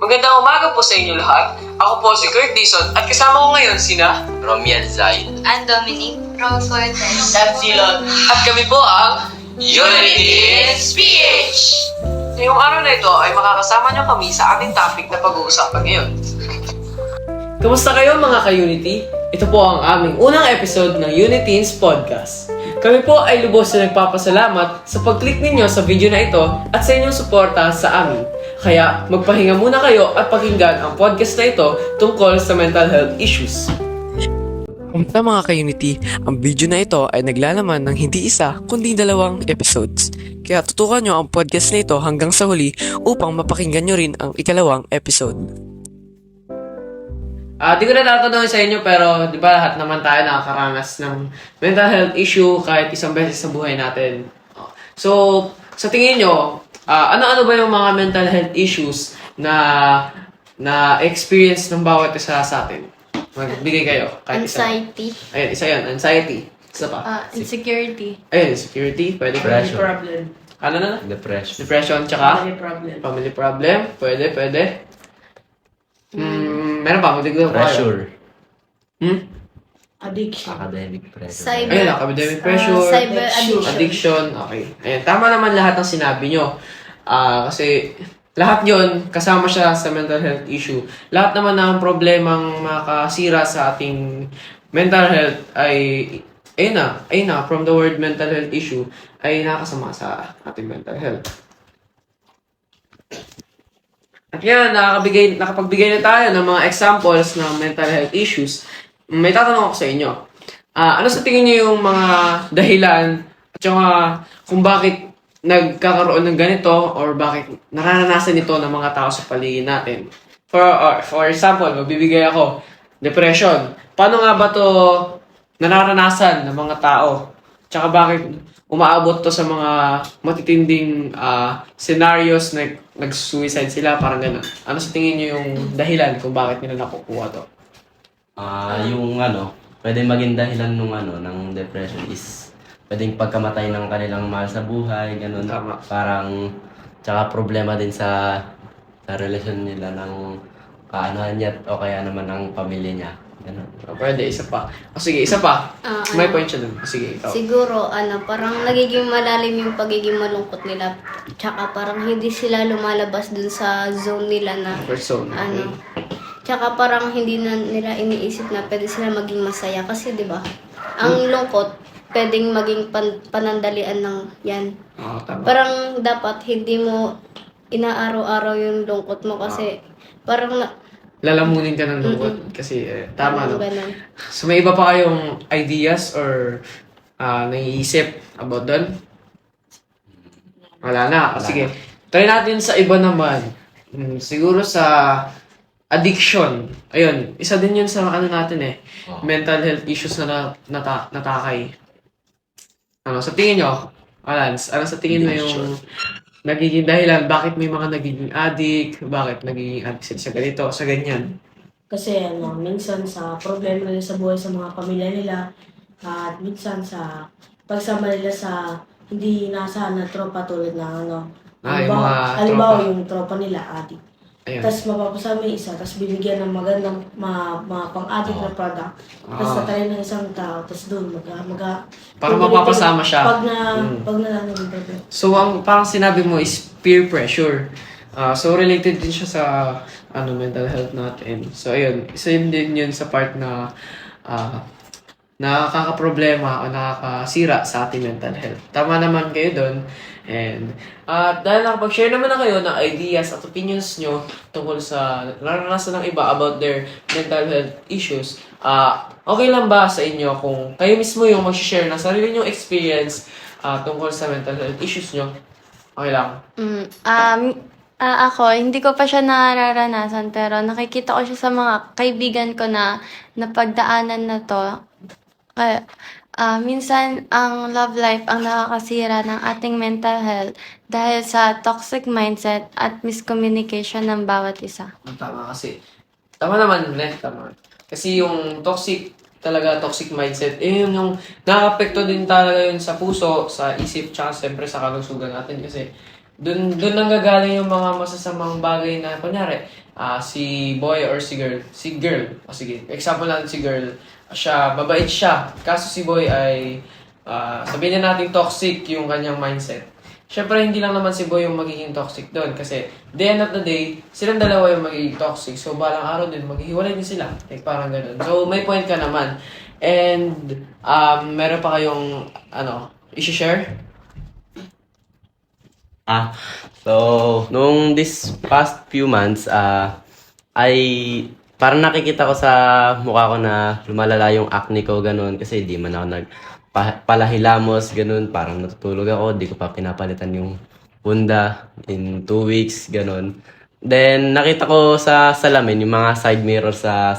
Magandang umaga po sa inyo lahat. Ako po si Kurt Dison at kasama ko ngayon sina Romiel Zaid. and Dominic Rose Cortez. Silon. at kami po ang Unity is PH! Ngayong araw na ito ay makakasama niyo kami sa ating topic na pag-uusapan ngayon. Kamusta kayo mga ka-Unity? Ito po ang aming unang episode ng Uniteens Podcast. Kami po ay lubos na nagpapasalamat sa pag-click ninyo sa video na ito at sa inyong suporta sa amin. Kaya magpahinga muna kayo at pakinggan ang podcast na ito tungkol sa mental health issues. Kumusta mga ka-Unity? Ang video na ito ay naglalaman ng hindi isa kundi dalawang episodes. Kaya tutukan nyo ang podcast na ito hanggang sa huli upang mapakinggan nyo rin ang ikalawang episode. Ah, di ko na tatanungin sa inyo pero di ba lahat naman tayo nakakaranas ng mental health issue kahit isang beses sa buhay natin. Oh. So, sa tingin nyo, ah, ano-ano ba yung mga mental health issues na na experience ng bawat isa sa atin? Magbigay kayo. Kahit isa. Anxiety. Ayun, isa yun. Anxiety. Isa pa. Uh, insecurity. Ayun, security. Pwede pa. Depression. problem. Ano na? Depression. Depression, tsaka Family problem. family problem. Pwede, pwede. Hmm, meron pa. Magbigay ko. Pressure. Hmm? Addiction. Academic pressure. Cyber- Ayun, academic Uh, pressure. cyber addiction. addiction. Addiction, okay. Ayan, tama naman lahat ng sinabi nyo. Ah, kasi lahat yon kasama siya sa mental health issue. Lahat naman ng problemang makasira sa ating mental health ay, ayun na, ayun na, from the word mental health issue, ay nakasama sa ating mental health. At yan, nakakabigay, nakapagbigay na tayo ng mga examples ng mental health issues. May tatanong ako sa inyo. Ah, ano sa tingin niyo yung mga dahilan at saka kung bakit nagkakaroon ng ganito or bakit nararanasan ito ng mga tao sa paligid natin? For or, for example, magbibigay ako depression. Paano nga ba to nararanasan ng mga tao? Tsaka bakit umaabot to sa mga matitinding ah, scenarios na nag-suicide sila, parang gano'n. Ano sa tingin niyo yung dahilan kung bakit nila nakukuha to? Ah, yung ano, pwede maging dahilan nung ano, ng depression is pwedeng pagkamatay ng kanilang mahal sa buhay, ganun. Tama. Parang, tsaka problema din sa sa relasyon nila ng kaanohan niya o kaya naman ng pamilya niya. Ganun. Pwede, isa pa. O sige, isa pa. Ah, May ano? point siya dun. O, sige, ikaw. Siguro, ano, parang nagiging malalim yung pagiging malungkot nila. Tsaka parang hindi sila lumalabas dun sa zone nila na, First zone. okay. ano, tsaka parang hindi na nila iniisip na pwede sila maging masaya. Kasi, di ba, ang lungkot, pwedeng maging pan- panandalian ng yan. Oo, tama. Parang dapat hindi mo inaaraw-araw yung lungkot mo kasi parang na, Lalamunin ka ng lungkot. Kasi, eh, tama, no? ganun. So, may iba pa kayong ideas or ah naiisip about doon? Wala na. Sige. Try natin sa iba naman. Hmm, siguro sa addiction. Ayun, isa din yun sa ano natin eh. Oo. Mental health issues na, na nata, natakay. Ano, sa tingin nyo, Alans, ano sa tingin mo yung nagiging dahilan? Bakit may mga nagiging addict? Bakit nagiging addict sa ganito, sa ganyan? Kasi ano, minsan sa problema nila sa buhay sa mga pamilya nila at minsan sa pagsama nila sa hindi inasahan na tropa tulad ng ano. Ah, yung mga halimbawa tropa. yung tropa nila, adik. Ayun. Tapos mapapasama yung isa, tapos bibigyan ng magandang ma, mga pang-addict na product. Tapos Ah. tatry ng isang tao, tapos doon mag, mag, Para mapapasama siya. Pag na, Mm. pag na ano. So, ang parang sinabi mo is peer pressure. Ah, so, related din siya sa ano mental health natin. So, ayun. Isa yun din yun sa part na ah, nakakaproblema o nakakasira sa ating mental health. Tama naman kayo doon. And, at dahil nakapag-share naman na kayo ng ideas at opinions nyo tungkol sa naranasan ng iba about their mental health issues, ah okay lang ba sa inyo kung kayo mismo yung mag-share ng sarili nyong experience ah, tungkol sa mental health issues nyo? Okay lang. Mm, um, ah, ako, hindi ko pa siya nararanasan pero nakikita ko siya sa mga kaibigan ko na napagdaanan na to. Kaya, ah, minsan ang love life ang nakakasira ng ating mental health dahil sa toxic mindset at miscommunication ng bawat isa. Tama kasi. Tama naman, ne, tama. Kasi yung toxic, talaga toxic mindset, eh yun yung nakakapekto din talaga yun sa puso, sa isip, tsaka siyempre sa kalusugan natin kasi dun, dun nanggagaling yung mga masasamang bagay na, kunyari, ah, si boy or si girl, si girl, o sige, example lang si girl, siya, babait siya, kaso si boy ay, ah, sabihin na natin toxic yung kanyang mindset. Siyempre, hindi lang naman si boy yung magiging toxic doon kasi the end of the day, silang dalawa yung magiging toxic. So, balang araw din, maghihiwalay din sila. Like, parang ganun. So, may point ka naman. And, um, meron pa kayong, ano, isi-share? Ah, so, nung this past few months, ah, ay parang nakikita ko sa mukha ko na lumalala yung acne ko, ganun. Kasi di man ako nag pa- palahilamos, ganun. Parang natutulog ako, di ko pa pinapalitan yung punda in two weeks, ganun. Then, nakita ko sa salamin yung mga side mirror sa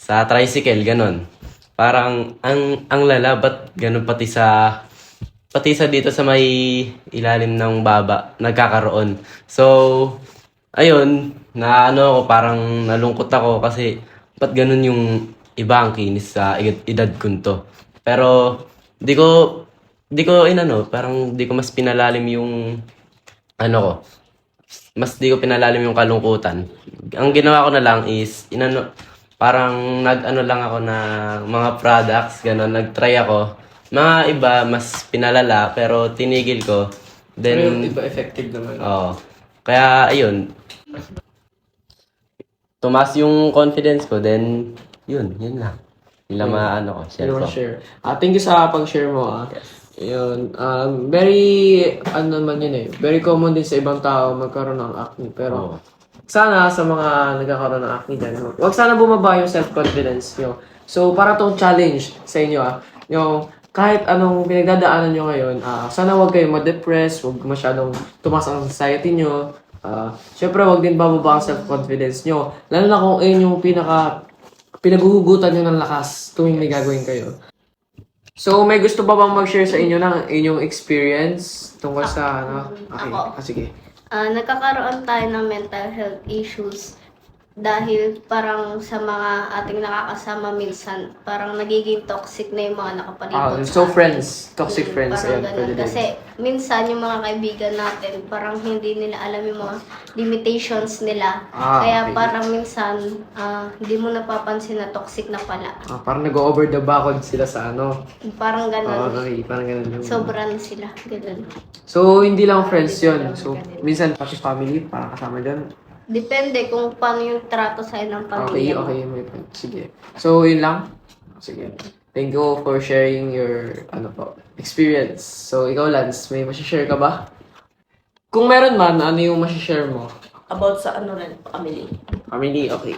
sa tricycle, ganun. Parang, ang, ang lala, ba't ganun pati sa pati sa dito sa may ilalim ng baba nagkakaroon. So, ayun, na ano ako, parang nalungkot ako kasi ba't ganun yung iba ang kinis sa edad, edad ko to. Pero, di ko, di ko inano, parang di ko mas pinalalim yung, ano ko, mas di ko pinalalim yung kalungkutan. Ang ginawa ko na lang is, inano, parang nag-ano lang ako na mga products, gano'n, nag-try ako. Mga iba, mas pinalala, pero tinigil ko. Pero yung Then, iba effective naman. Oo. Kaya, ayun. Tumas yung confidence ko, then, yun, yun lang. Yun lang maano ko, share ko. share. Ah, thank you sa pag-share mo, ah. Yun. Um, very, ano naman yun eh, very common din sa ibang tao magkaroon ng acne. Pero, Oo. sana sa mga nagkakaroon ng acne dyan, huwag sana bumaba yung self-confidence nyo. So, para tong challenge sa inyo, ah, yung kahit anong pinagdadaanan nyo ngayon, ah, sana huwag kayong ma-depress, huwag masyadong tumas ang anxiety nyo. Ah, Siyempre, huwag din bababa ang self-confidence nyo. Lalo na kung ayun yung pinaka pinaguhugutan nyo ng lakas tuwing may gagawin kayo. So, may gusto pa bang mag-share sa inyo ng inyong experience tungkol sa ano? Okay, Ako. ah, sige. Ah, nagkakaroon tayo ng mental health issues dahil parang sa mga ating nakakasama minsan, parang nagiging toxic na yung mga nakapalibot Ah, so friends, toxic Mm, friends, Parang ayan, ganun. Kasi minsan yung mga kaibigan natin, parang hindi nila alam yung mga limitations nila. Ah, Kaya okay. parang minsan, ah, hindi mo napapansin na toxic na pala. Ah, parang nag-over the backod sila sa ano. Parang ganun. okay, parang ganun. Sobra na sila. Ganun. So, hindi lang friends yun. So, minsan pati family, parang kasama dyan. Depende kung paano yung trato sa'yo ng Okay, pamilya. mo. okay, may point. Sige. So, yun lang. Sige. Thank you for sharing your, ano po, experience. So, ikaw, Lance, may masishare ka ba? Kung meron man, ano yung masishare mo? About sa ano rin, family. Family, okay.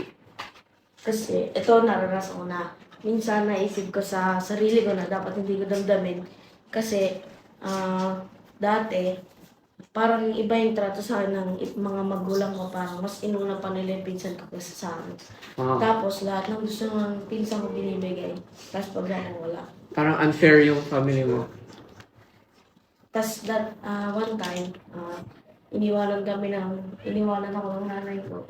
Kasi ito naranasan ko na. Minsan naisip ko sa sarili ko na dapat hindi ko damdamin. Kasi ah, dati, parang iba yung trato sa akin ng mga magulang ko. Parang mas inuna pa nila yung pinsan ko kaysa sa akin. Ah, Tapos lahat ng gusto ng pinsan ko binibigay. Tapos pag ako wala. parang unfair yung family mo. Tapos that ah, one time, ah, iniwanan kami ng, iniwanan ako ng nanay ko.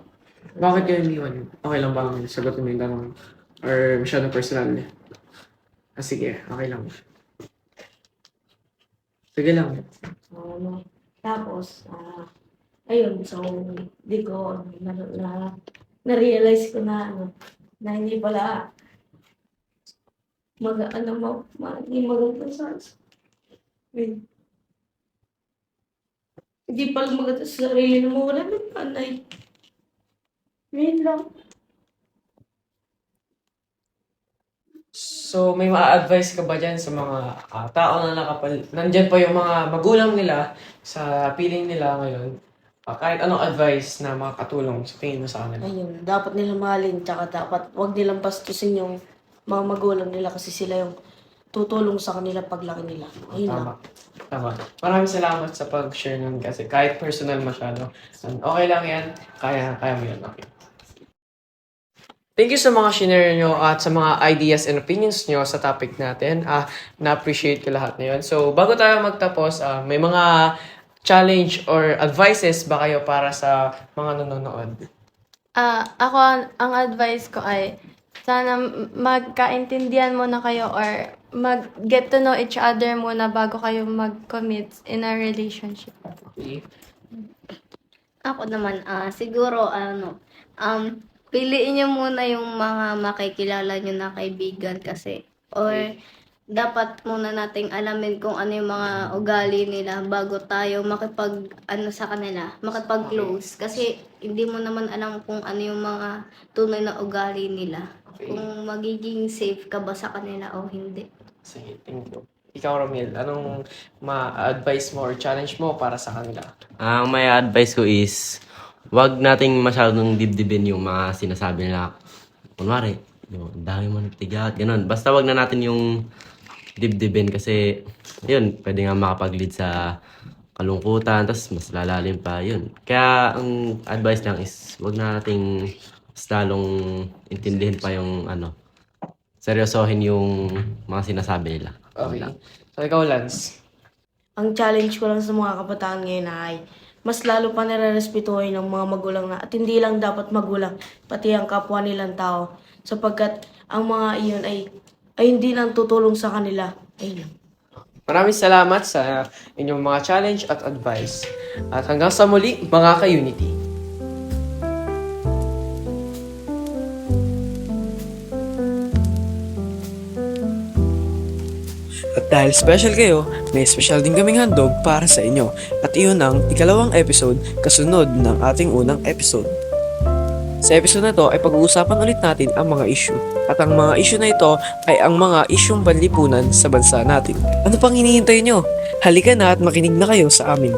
Bakit kayo iniwan? Okay lang ba lang sagutin mo yung tanong? Or masyadong personal? Ah, sige, okay lang. Sige lang. Ano, tapos, ah, ayun, so, di ko, na, na, na-realize ko na, ano, na hindi pala, mag, ano, ma, ma, hindi maganda sa, wait. Hindi pala maganda sa sarili na mawala ng panay. Yun lang. So, may ma-advise ka ba dyan sa mga ah, tao na nakapal... Nandyan pa yung mga magulang nila sa piling nila ngayon? Ah, kahit anong advice na makakatulong sa tingin mo sa kanila? Ayun, dapat nilang mahalin, tsaka dapat wag nilang bastusin yung mga magulang nila kasi sila yung tutulong sa kanila paglaki nila. Ayun lang. Tama. Tama. Maraming salamat sa pag-share nun kasi kahit personal masyado. Okay lang yan. Kaya, kaya mo yan. Okay. Thank you sa mga shinare nyo at sa mga ideas and opinions nyo sa topic natin. Ah, na-appreciate ko lahat na yun. So, bago tayo magtapos, ah, may mga challenge or advices ba kayo para sa mga nanonood? Ah, ako, ang- advice ko ay, sana magkaintindihan muna kayo or mag-get to know each other muna bago kayo mag-commit in a relationship. Okay. Ako naman, ah siguro, ano, um, piliin niyo muna yung mga makikilala niyo na kaibigan kasi, or dapat muna nating alamin kung ano yung mga ugali nila bago tayo makipag, ano sa kanila, makipag-close. Kasi, hindi mo naman alam kung ano yung mga tunay na ugali nila. Kung magiging safe ka ba sa kanila o hindi. Sige, thank you. Ikaw, Romel, anong ma-advise mo or challenge mo para sa kanila? Ang may advice ko is, wag nating masyadong dibdibin yung mga sinasabi nila. Kunwari, yung ang dami mo nagtigat, ganun. Basta wag na natin yung dibdibin kasi, yun, pwede nga makapag-lead sa kalungkutan, tapos mas lalalim pa, yun. Kaya, ang advice lang is, wag na nating mas lalong intindihin pa yung, ano, seryosohin yung mga sinasabi nila. Okay. So, ikaw, Lance. Ang challenge ko lang sa mga kabataan ngayon ay mas lalo pa nare-respetuhin ng mga magulang na at hindi lang dapat magulang, pati ang kapwa nilang tao. Sapagkat ang mga iyon ay, ay hindi lang tutulong sa kanila. Ayun. Maraming salamat sa inyong mga challenge at advice. At hanggang sa muli, mga ka-unity. Dahil special kayo, may special din kaming handog para sa inyo. At iyon ang ikalawang episode kasunod ng ating unang episode. Sa episode na to ay pag-uusapan ulit natin ang mga issue. At ang mga issue na ito ay ang mga isyong panlipunan sa bansa natin. Ano pang hinihintay nyo? Halika na at makinig na kayo sa amin.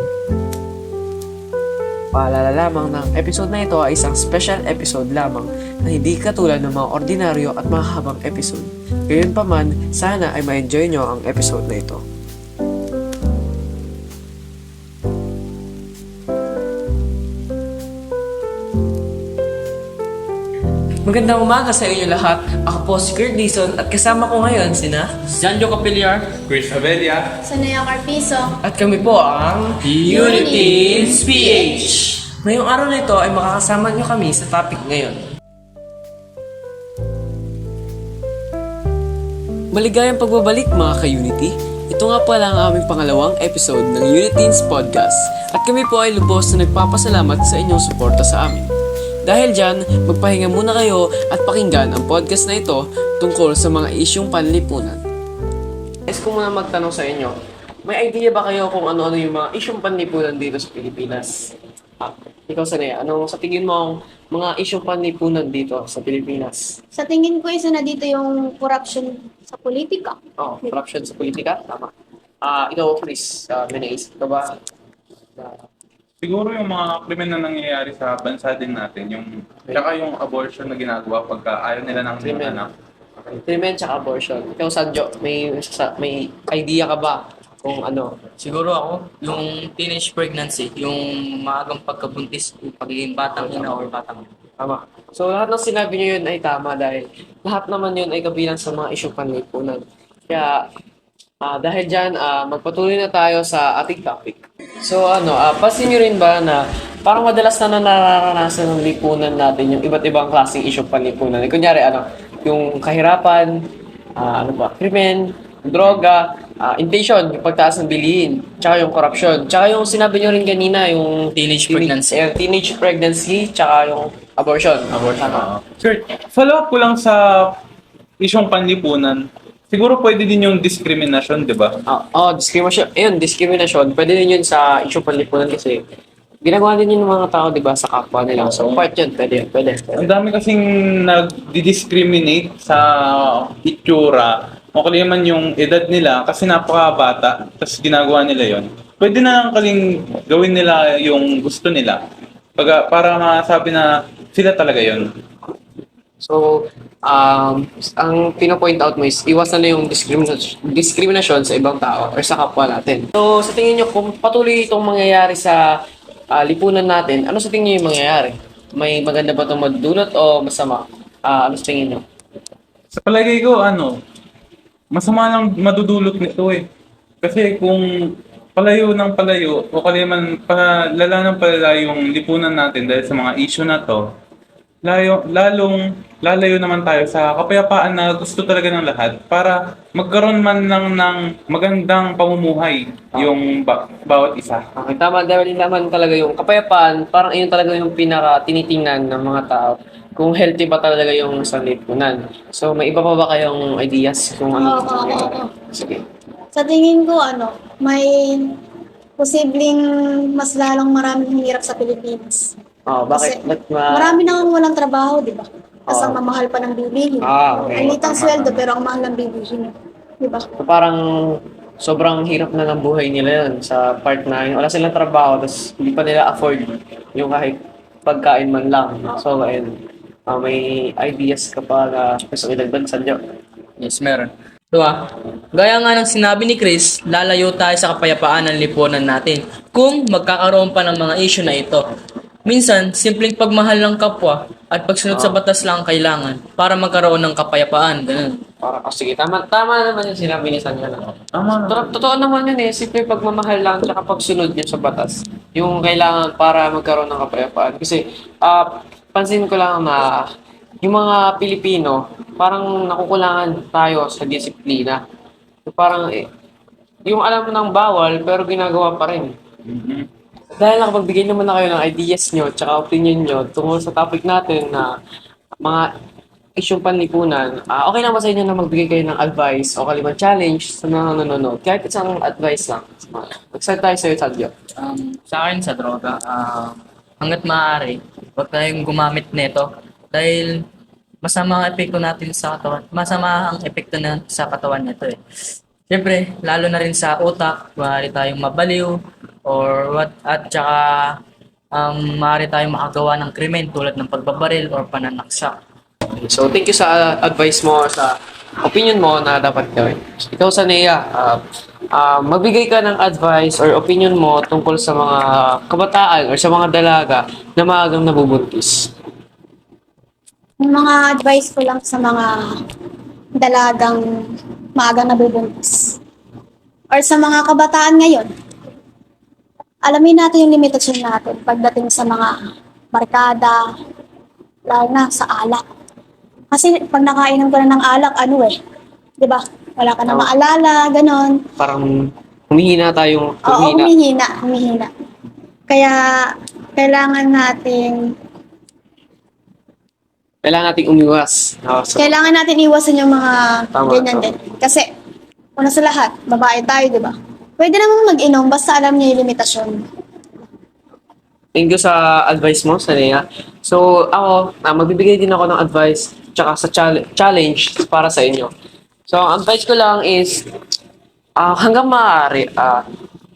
Paalala lamang ng episode na ito ay isang special episode lamang na hindi katulad ng mga ordinaryo at mahabang episode. Gayunpaman, sana ay ma-enjoy nyo ang episode na ito. Magandang umaga sa inyo lahat. Ako po si Kurt Dison at kasama ko ngayon sina Janjo Capillar. Chris Avelia. Sanaya Carpizo. at kami po ang Unity PH. Ngayong araw na ito ay makakasama nyo kami sa topic ngayon. Maligayang pagbabalik mga ka-Unity. Ito nga pala ang aming pangalawang episode ng Uniteens Podcast at kami po ay lubos na nagpapasalamat sa inyong suporta sa amin. Dahil dyan, magpahinga muna kayo at pakinggan ang podcast na ito tungkol sa mga isyong panlipunan. Guys, ko muna magtanong sa inyo, may idea ba kayo kung ano-ano yung mga isyong panlipunan dito sa Pilipinas? Ah, ikaw, Sanaya, ano sa tingin mo ang mga isyong panlipunan dito sa Pilipinas? Sa tingin ko, isa na dito yung corruption sa politika. Oh, corruption sa politika? Tama. Ah, ikaw, Chris, uh, may naisip ka ba? Siguro yung mga krimen na nangyayari sa bansa din natin, yung tsaka yung abortion na ginagawa pagka ayaw nila ng Krimen. anak. Krimen tsaka abortion. Ikaw, Sanjo, may, sa- may idea ka ba kung ano? Siguro ako, yung teenage pregnancy, yung maagang pagkabuntis, yung pagiging batang ina or batang Tama. So, lahat ng sinabi niyo yun ay tama dahil lahat naman yun ay kabilang sa mga isyong panlipunan. Kaya, ah, dahil dyan, ah, magpatuloy na tayo sa ating topic. So, ano, ah, pasin niyo rin ba na parang madalas na nararanasan ng lipunan natin yung iba't ibang klaseng isyong panlipunan. Kunyari, ano, yung kahirapan, ah, ano ba, krimen, droga, ah, inflation, yung pagtaas ng bilihin, tsaka yung corruption, tsaka yung sinabi niyo rin kanina, yung Teenage pregnancy. eh, teenage pregnancy, tsaka yung abortion. Abortion. Tama. Sir, follow up ko lang sa isyong panlipunan. Siguro pwede din yung discrimination, di ba? Ah, oh, discrimination. Ayun, discrimination. Pwede din yun sa issue panlipunan kasi ginagawa din yun ng mga tao, di ba, sa kapwa nila. So, part yun. Pwede yun. Pwede. pwede. Ang dami kasing nag-discriminate sa itsura o kaya man yung edad nila kasi napakabata tapos ginagawa nila yon. Pwede na lang kaling gawin nila yung gusto nila Pag, para masabi na sila talaga yon. So, um, ang pino-point out mo is iwasan na yung discrimination, discrimination sa ibang tao or sa kapwa natin. So, sa tingin nyo, kung patuloy itong mangyayari sa ah, lipunan natin, ano sa tingin nyo yung mangyayari? May maganda ba itong madudulot o masama? Ah, ano sa tingin nyo? Sa palagay ko, ano, masama lang madudulot nito eh. Kasi kung palayo ng palayo, o kaya man palala ng palala yung lipunan natin dahil sa mga issue na to, layo, lalong lalayo naman tayo sa kapayapaan na gusto talaga ng lahat para magkaroon man lang ng magandang pamumuhay yung ba- bawat isa. Okay, tama. Dahil naman talaga yung kapayapaan, parang yun talaga yung pinaka tinitingnan ng mga tao. Kung healthy ba talaga yung sanlipunan. So, may iba pa ba kayong ideas kung ano? Oo, oo, oo. Sige. Sa tingin ko, ano, may posibleng mas lalong maraming hirap sa Pilipinas. Oh, bakit? Kasi Ba't ma- Marami nang walang trabaho, di ba? Tapos Oo. ang mamahal pa ng bilihin. Ah, okay. Ang litang sweldo, pero ang mahal ng bilihin. Di ba? So, parang sobrang hirap na ng buhay nila yun sa part na yun. Wala silang trabaho, tapos hindi pa nila afford yung kahit pagkain man lang. So, ayun. Ah, may ideas ka pa na gusto idagdag sa Diyo. Yes, meron. So ah, gaya nga ng sinabi ni Chris, lalayo tayo sa kapayapaan ng lipunan natin kung magkakaroon pa ng mga issue na ito. Minsan, simpleng pagmahal ng kapwa at pagsunod sa batas lang ang kailangan para magkaroon ng kapayapaan. Ganun. Para, oh, sige, tama, tama naman yung sinabi ni Sanya na. Tama. Totoo, totoo naman yun eh. Simple pagmamahal lang tsaka pagsunod yun sa batas. Yung kailangan para magkaroon ng kapayapaan. Kasi, ah, pansin ko lang na yung mga Pilipino, parang nakukulangan tayo sa disiplina. Parang, eh, yung alam mo ng bawal, pero ginagawa pa rin. Dahil nakapagbigay naman na kayo ng ideas nyo tsaka opinion nyo tungkol sa topic natin na mga isyong panlipunan, ah okay naman sa inyo na magbigay kayo ng advice o kalimang challenge sa mga nanonood. Kahit isang advice lang. Mag-start tayo sa'yo, Tadyo. Um, sa akin sa droga, ah, hanggat maaari, huwag tayong gumamit nito dahil masama ang epekto natin sa katawan. Masama ang epekto na sa katawan nito eh. Siyempre, lalo na rin sa utak, maaari tayong mabaliw or what at saka um, maaari tayong makagawa ng krimen tulad ng pagbabaril or pananaksak. So, thank you sa uh, advice mo, sa opinion mo na dapat gawin. Ikaw sa Nea, uh, uh, magbigay ka ng advice or opinion mo tungkol sa mga kabataan or sa mga dalaga na maagang nabubuntis. Yung mga advice ko lang sa mga dalagang maagang nabubuntis. Or sa mga kabataan ngayon, alamin natin yung limitasyon natin pagdating sa mga barkada, lalo na sa alak. Kasi pag nakainom ka na ng alak, ano eh, di ba? Wala ka na maalala, ganon. Parang humihina tayong Oo, humihina. humihina, humihina. Kaya, kailangan nating, Kailangan nating umiwas. Uh, sa kailangan natin iwasan yung mga Tama, ganyan tama. din. Kasi, una sa lahat, babae tayo, di ba? Pwede namang mag-inom, basta alam niyo yung limitasyon. Thank you sa advice mo, Sanea. So, ako, ah, magbibigay din ako ng advice tsaka sa chal- challenge para sa inyo. So, ang advice ko lang is, ah, hanggang maaari, ah,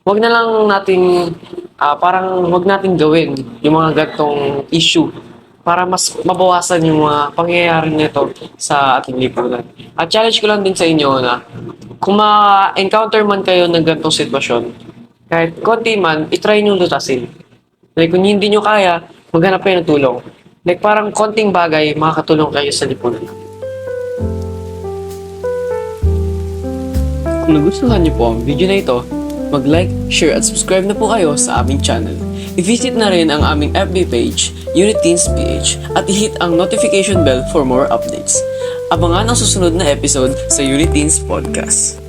wag na lang natin, ah, parang wag natin gawin yung mga gantong issue para mas mabawasan yung mga pangyayari nito sa ating lipunan. At challenge ko lang din sa inyo na kung ma-encounter man kayo ng gantong sitwasyon, kahit konti man, itry nyo lutasin. Like, kung hindi nyo kaya, maghanap kayo ng tulong. Like, parang konting bagay, makakatulong kayo sa lipunan. Kung nagustuhan niyo po ang video na ito, mag-like, share at subscribe na po kayo sa aming channel. I-visit na rin ang aming FB page, Uniteens PH, at i-hit ang notification bell for more updates. Abangan ang susunod na episode sa Uniteens Podcast.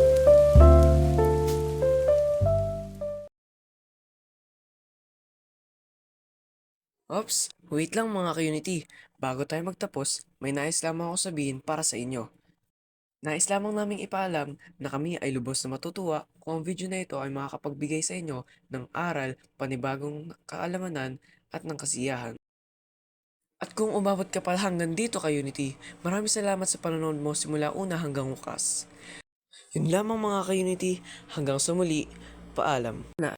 Oops, wait lang mga ka-unity. Bago tayo magtapos, may nais lamang ako sabihin para sa inyo. Nais lamang naming ipaalam na kami ay lubos na matutuwa kung ang video na ito ay makakapagbigay sa inyo ng aral, panibagong kaalamanan at ng kasiyahan. At kung umabot ka pa hanggang dito ka Unity, maraming salamat sa panonood mo simula una hanggang wakas. Yun lamang mga ka-Unity, hanggang sa muli, paalam. Na.